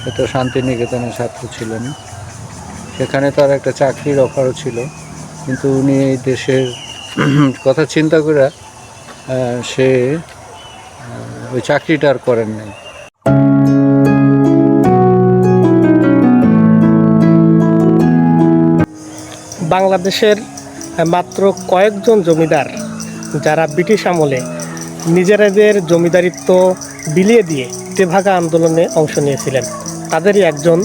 সে তো শান্তিনিকেতনের ছাত্র ছিলেন। সেখানে তার একটা চাকরির অফারও ছিল। কিন্তু উনি এই দেশের কথা চিন্তা করে সে ওই চাকরিটা আর করেন নাই। বাংলাদেশের মাত্র কয়েকজন জমিদার যারা ব্রিটিশ আমলে নিজেরাদের জমিদারিত্ব বিলিয়ে দিয়ে তেভাগা আন্দোলনে অংশ নিয়েছিলেন। তাদেরই একজন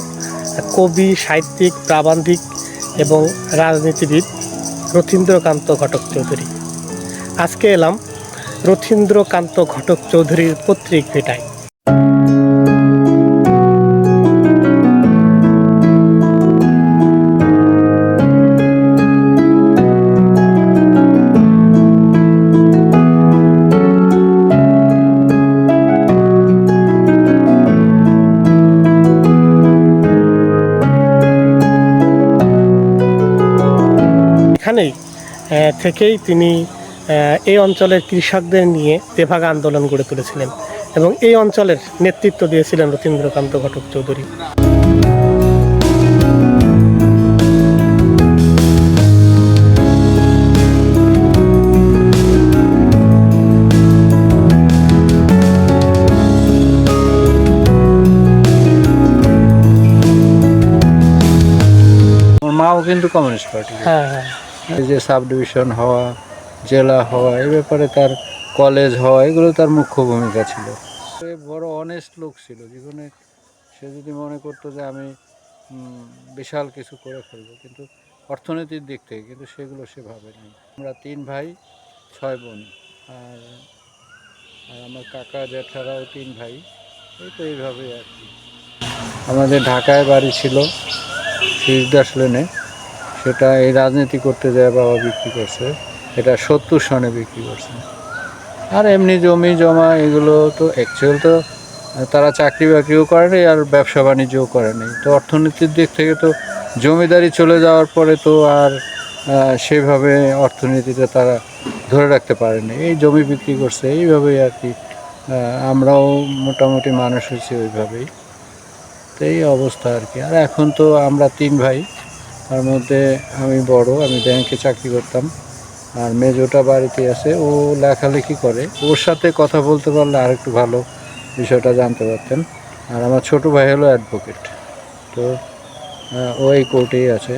কবি, সাহিত্যিক, প্রাবন্ধিক এবং রাজনীতিবিদ রথীন্দ্রকান্ত ঘটক চৌধুরী। আজকে এলাম রথীন্দ্রকান্ত ঘটক চৌধুরীর পত্রিক ভিটায়। এখানেই আহ, থেকেই তিনি এই অঞ্চলের কৃষকদের নিয়ে তেভাগা আন্দোলন গড়ে তুলেছিলেন এবং এই অঞ্চলের নেতৃত্ব দিয়েছিলেন রথীন্দ্রকান্ত ঘটক চৌধুরী। মাও কিন্তু কমিউনিস্ট পার্টি হ্যাঁ হ্যাঁ। যে সাব ডিভিশন হওয়া, জেলা হওয়া, এ ব্যাপারে তার কলেজ হওয়া, এগুলো তার মুখ্য ভূমিকা ছিল। সে বড় অনেস্ট লোক ছিল। জীবনে সে যদি মনে করতো যে আমি বিশাল কিছু করে ফেলব, কিন্তু অর্থনীতির দিক থেকে কিন্তু সেগুলো সে ভাবেনি। আমরা তিন ভাই, ছয় বোন। আর আর আমার কাকা, জ্যাঠারাও তিন ভাই। এই তো এইভাবেই আর কি। আমাদের ঢাকায় বাড়ি ছিল শিরদাস লেনে। সেটা এই রাজনীতি করতে যায়, বাবা বিক্রি করছে। এটা সত্তর সনে বিক্রি করছে। আর এমনি জমি, জমা, এগুলো তো অ্যাকচুয়াল তো তারা চাকরি বাকরিও করেনি আর ব্যবসা বাণিজ্যও করেনি তো অর্থনীতির দিক থেকে তো জমিদারি চলে যাওয়ার পরে তো আর সেভাবে অর্থনীতিতে তারা ধরে রাখতে পারেনি এই জমি বিক্রি করছে, এইভাবেই আর কি আমরাও মোটামুটি মানুষ হয়েছি ওইভাবেই। তো এই অবস্থা আর কি। আর এখন তো আমরা তিন ভাই। তার মধ্যে আমি বড়, আমি ব্যাংকে চাকরি করতাম। আর মেজোটা বাড়িতে আছে, ও লেখালেখি করে। ওর সাথে কথা বলতে পারলে আর একটু ভালো বিষয়টা জানতে পারতেন। আর আমার ছোট ভাই হলো অ্যাডভোকেট তো ও এই কোর্টেই আছে।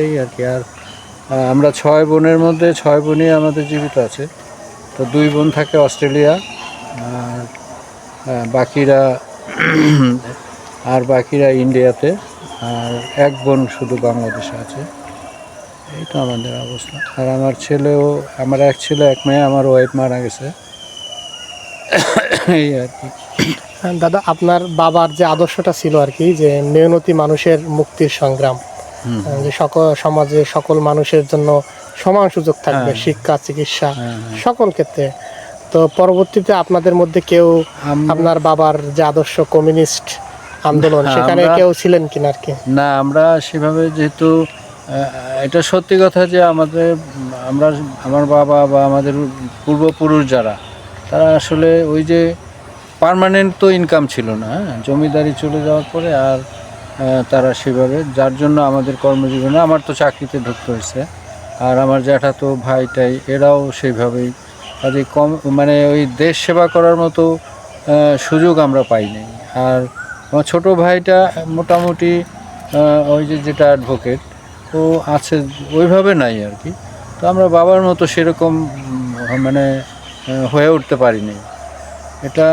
এই আর কি, আর আমরা ছয় বোনের মধ্যে, ছয় বোনই আমাদের জীবিত আছে। তো দুই বোন থাকে অস্ট্রেলিয়া, আর বাকিরা আর বাকিরা ইন্ডিয়াতে। আর এক বোন শুধু বাংলাদেশে আছে। এই তো আমাদের অবস্থা। আর আমার ছেলেও আমার এক ছেলে এক মেয়ে আমার ওয়াইফ মারা গেছে। এই আর কি। দাদা আপনার বাবার যে আদর্শটা ছিল আর কি যে মেহনতি মানুষের মুক্তির সংগ্রাম যে সকল সমাজে সকল মানুষের জন্য সমান সুযোগ থাকবে হ্যাঁ। শিক্ষা চিকিৎসা হ্যাঁ, হ্যাঁ। সকল ক্ষেত্রে। তো পরবর্তীতে আপনাদের মধ্যে কেউ আপনার বাবার যে আদর্শ কমিউনিস্ট আন্দোলন হ্যাঁ, সেখানে কেউ ছিলেন কিনা আর কি না আমরা সেভাবে যেহেতু এটা সত্যি কথা যে আমাদের আমরা আমার বাবা বা আমাদের পূর্বপুরুষ যারা তারা আসলে ওই যে পার্মানেন্ট তো ইনকাম ছিল না হ্যাঁ? জমিদারি চলে যাওয়ার পরে আর তারা সেভাবে যার জন্য আমাদের কর্মজীবনে আমার তো চাকরিতে ঢুকতে হয়েছে আর আমার জ্যাঠাতো ভাইটাই এরাও সেইভাবেই কাজে কম মানে ওই দেশ সেবা করার মতো সুযোগ আমরা পাইনি আর আমার ছোট ভাইটা মোটামুটি ওই যে যেটা অ্যাডভোকেট ও আছে ওইভাবে নাই আর কি। তো আমরা বাবার মতো সেরকম মানে হয়ে উঠতে পারিনি। এটা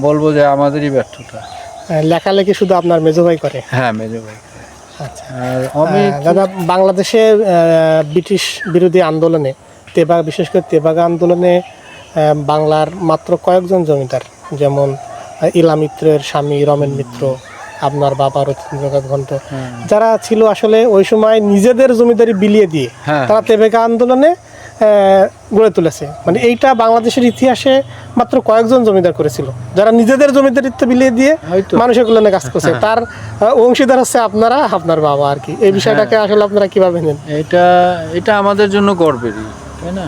বলব যে আমাদেরই ব্যর্থতা। লেখালেখি শুধু আপনার মেজো ভাই করে? হ্যাঁ মেজো ভাই আচ্ছা। আর আহ, দাদা বাংলাদেশে ব্রিটিশ বিরোধী আন্দোলনে তেবা বিশেষ করে তেবাগা আন্দোলনে বাংলার মাত্র কয়েকজন জমিদার যেমন ইলা মিত্রের স্বামী রমেন মিত্র আপনার বাবা রথীন্দ্রনাথ ঘন্ট। হ্যাঁ, যারা ছিল আসলে ওই সময় নিজেদের জমিদারি বিলিয়ে দিয়ে হ্যাঁ। তারা তেবেকা আন্দোলনে গড়ে তুলেছে। মানে এইটা বাংলাদেশের ইতিহাসে মাত্র কয়েকজন জমিদার করেছিল। যারা নিজেদের জমিদারিত্ব বিলিয়ে দিয়ে মানুষের কল্যাণে কাজ করছে। তার অংশীদার হচ্ছে আপনারা আপনার বাবা আর কি। এই বিষয়টাকে আসলে আপনারা কীভাবে নেন? এটা এটা আমাদের জন্য গর্বেরই তাই না?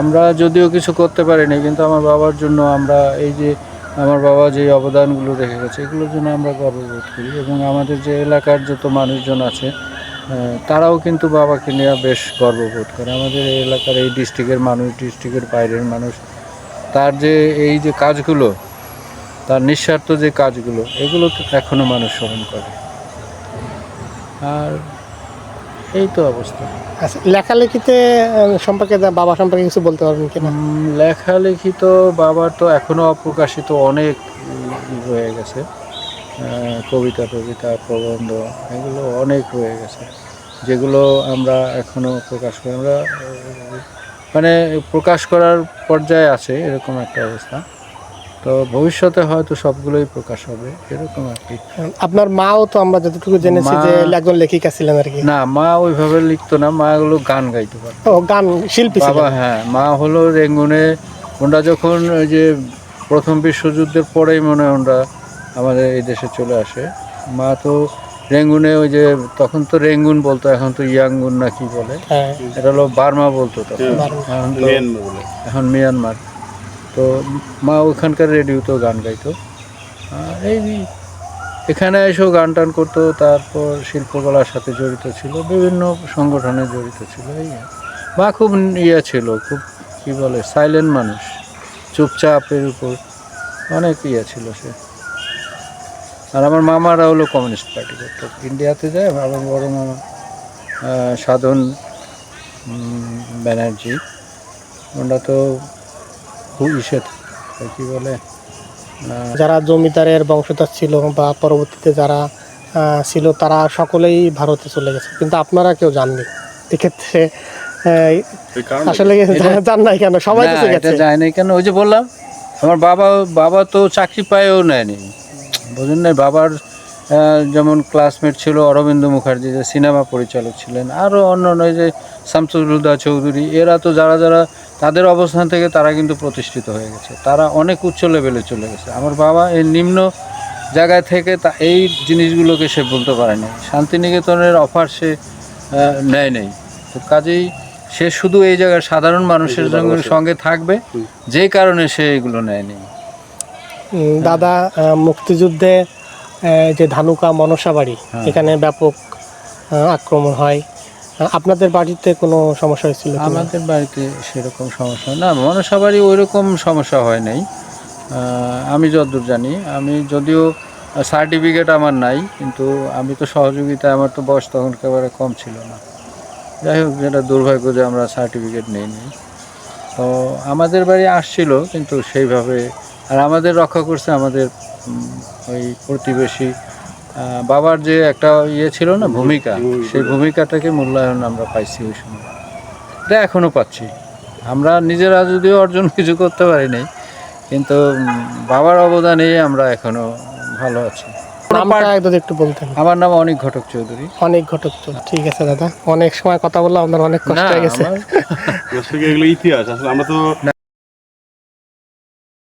আমরা যদিও কিছু করতে পারিনি কিন্তু আমার বাবার জন্য আমরা এই যে আমার বাবা যে অবদানগুলো রেখে গেছে, এগুলোর জন্য আমরা গর্ববোধ করি এবং আমাদের যে এলাকার যত মানুষজন আছে তারাও কিন্তু বাবাকে নিয়ে বেশ গর্ববোধ করে। আমাদের এই এলাকার এই ডিস্ট্রিক্টের মানুষ, ডিস্ট্রিক্টের বাইরের মানুষ, তার যে এই যে কাজগুলো, তার নিঃস্বার্থ যে কাজগুলো, এগুলো এখনও মানুষ স্মরণ করে। আর এই তো অবস্থা। আচ্ছা লেখালেখিতে সম্পর্কে বাবা সম্পর্কে কিছু বলতে পারবেন কিনা? লেখালেখি তো বাবার তো এখনও অপ্রকাশিত অনেক রয়ে গেছে। কবিতা টবিতা প্রবন্ধ এগুলো অনেক রয়ে গেছে। যেগুলো আমরা এখনও প্রকাশ করি আমরা মানে প্রকাশ করার পর্যায়ে আছে এরকম একটা অবস্থা। তো ভবিষ্যতে হয়তো সবগুলোই প্রকাশ হবে এরকম আর কি। আপনার মাও তো আমরা যতটুকু জেনেছি মা- যে একজন লেখিকা ছিলেন আর কি। না মা ওইভাবে লিখতো না মা এগুলো গান গাইতে পারত। ও গান শিল্পী বাবা হ্যাঁ মা হলো রেঙ্গুনে ওনারা যখন ওই যে প্রথম বিশ্বযুদ্ধের পরেই মনে হয় ওনারা আমাদের এই দেশে চলে আসে। মা তো রেঙ্গুনে ওই যে তখন তো রেঙ্গুন বলতো এখন তো ইয়াঙ্গুন না কি বলে। হ্যাঁ। এটা হলো বার্মা বলতো তখন। এখন এখন মিয়ানমার। তো মা ওখানকার রেডিওতেও গান গাইতো। আর এই এখানে এসেও গান টান করতো, তারপর শিল্পকলার সাথে জড়িত ছিল, বিভিন্ন সংগঠনে জড়িত ছিল, এই মা খুব ইয়ে ছিল, খুব কি বলে সাইলেন্ট মানুষ, চুপচাপের উপর অনেক ইয়ে ছিল সে। আর আমার মামারা হলো কমিউনিস্ট পার্টি করতো ইন্ডিয়াতে যায়, আমার বড় মামা সাধন ব্যানার্জি। ওনারা তো কি বলে? যারা জমিদারের বংশধর ছিল বা পরবর্তীতে যারা আহ, ছিল তারা সকলেই ভারতে চলে গেছে। কিন্তু আপনারা কেউ জাননি এক্ষেত্রে আহ, আসলে জান নাই কেন? সবাই তো গেছে। যায় নাই কেন? ওই যে বললাম আমার বাবা বাবা তো চাকরি পায়ও নেয়নি। বুঝলেন না বাবার যেমন ক্লাসমেট ছিল অরবিন্দ মুখার্জি যে সিনেমা পরিচালক ছিলেন আরও অন্য অন্য এই যে শামসুলুদা চৌধুরী এরা তো যারা যারা তাদের অবস্থান থেকে তারা কিন্তু প্রতিষ্ঠিত হয়ে গেছে। তারা অনেক উচ্চ লেভেলে চলে গেছে। আমার বাবা এই নিম্ন জায়গায় থেকে তা এই জিনিসগুলোকে সে বলতে পারেনি। শান্তিনিকেতনের অফার সে নেয় নেই। তো কাজেই সে শুধু এই জায়গায় সাধারণ মানুষের সঙ্গে সঙ্গে থাকবে যে কারণে সে এগুলো নেয়নি। দাদা মুক্তিযুদ্ধে যে ধানুকা মনসা বাড়ি হ্যাঁ। এখানে ব্যাপক আক্রমণ হয় আপনাদের বাড়িতে কোনো সমস্যা হয়েছিল? আমাদের বাড়িতে সেরকম সমস্যা না মনসা বাড়ি ওই রকম সমস্যা হয় নাই আমি যতদূর জানি আমি যদিও সার্টিফিকেট আমার নাই কিন্তু আমি তো সহযোগিতা আমার তো বয়স তখন একেবারে কম ছিল না যাই হোক যেটা দুর্ভাগ্য যে আমরা সার্টিফিকেট নেইনি তো আমাদের বাড়ি আসছিল কিন্তু সেইভাবে আর আমাদের রক্ষা করছে আমাদের ওই প্রতিবেশী বাবার যে একটা ইয়ে ছিল না ভূমিকা সেই ভূমিকাটাকে মূল্যায়ন আমরা পাইছি ওই সময়। এটা এখনও পাচ্ছি। আমরা নিজেরা যদিও অর্জন কিছু করতে পারি নাই কিন্তু বাবার অবদানে আমরা এখনও ভালো আছি। একটু বলতেন আমার নাম অনেক ঘটক চৌধুরী। অনেক ঘটক তো ঠিক আছে দাদা। অনেক সময় কথা বললাম আপনার অনেক কষ্ট হয়ে গেছে। এগুলো ইতিহাস আসলে আমরা তো